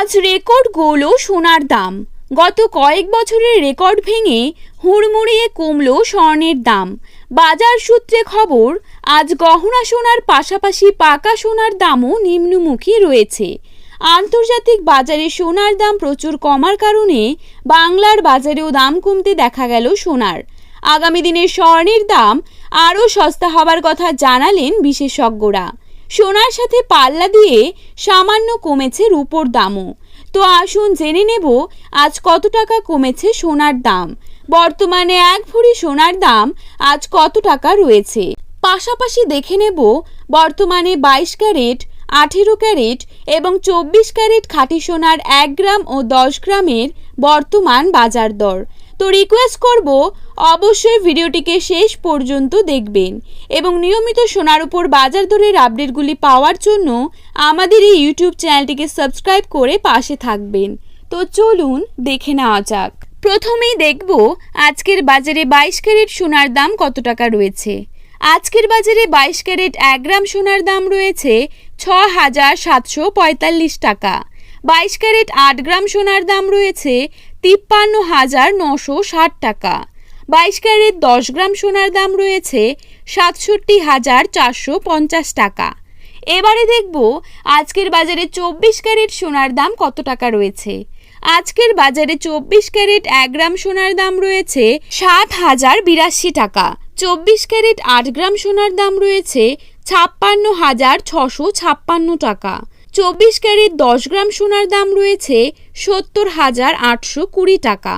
আজ রেকর্ড গৌল সোনার দাম। গত কয়েক বছরের রেকর্ড ভেঙে হুড়মুড়িয়ে কমল স্বর্ণের দাম। বাজার সূত্রে খবর, আজ গহনা সোনার পাশাপাশি পাকা সোনার দামও নিম্নমুখী রয়েছে। আন্তর্জাতিক বাজারে সোনার দাম প্রচুর কমার কারণে বাংলার বাজারেও দাম কমতে দেখা গেল সোনার। আগামী দিনে স্বর্ণের দাম আরও সস্তা হবার কথা জানালেন বিশেষজ্ঞরা। সোনার সাথে পাল্লা দিয়ে সামান্য কমেছে রূপোর দামও। তো আসুন জেনে নেব আজ কত টাকা কমেছে সোনার দাম। বর্তমানে এক ভরি সোনার দাম আজ কত টাকা রয়েছে? পাশাপাশি দেখে নেব বর্তমানে বাইশ ক্যারেট, আঠেরো ক্যারেট এবং চব্বিশ ক্যারেট খাঁটি সোনার এক গ্রাম ও দশ গ্রামের বর্তমান বাজার দর। তো রিকোয়েস্ট করব, অবশ্যই ভিডিওটিকে শেষ পর্যন্ত দেখবেন এবং নিয়মিত সোনার উপর বাজার দরের আপডেটগুলি পাওয়ার জন্য আমাদের এই ইউটিউব চ্যানেলটিকে সাবস্ক্রাইব করে পাশে থাকবেন। তো চলুন দেখে নেওয়া যাক। প্রথমেই দেখব আজকের বাজারে বাইশ ক্যারেট সোনার দাম কত টাকা রয়েছে। আজকের বাজারে বাইশ ক্যারেট এক গ্রাম সোনার দাম রয়েছে ছ হাজার সাতশো পঁয়তাল্লিশ টাকা। বাইশ ক্যারেট আট গ্রাম সোনার দাম রয়েছে তিপ্পান্ন হাজার নশো ষাট টাকা। বাইশ ক্যারেট দশ গ্রাম সোনার দাম রয়েছে সাতষট্টি হাজার চারশো পঞ্চাশ টাকা। এবারে দেখব আজকের বাজারে চব্বিশ ক্যারেট সোনার দাম কত টাকা রয়েছে। আজকের বাজারে চব্বিশ ক্যারেট এক গ্রাম সোনার দাম রয়েছে সাত হাজার বিরাশি টাকা। চব্বিশ ক্যারেট আট গ্রাম সোনার দাম রয়েছে ছাপ্পান্ন হাজার ছশো ছাপ্পান্ন টাকা। চব্বিশ ক্যারেট দশ গ্রাম সোনার দাম রয়েছে সত্তর হাজার আটশো কুড়ি টাকা।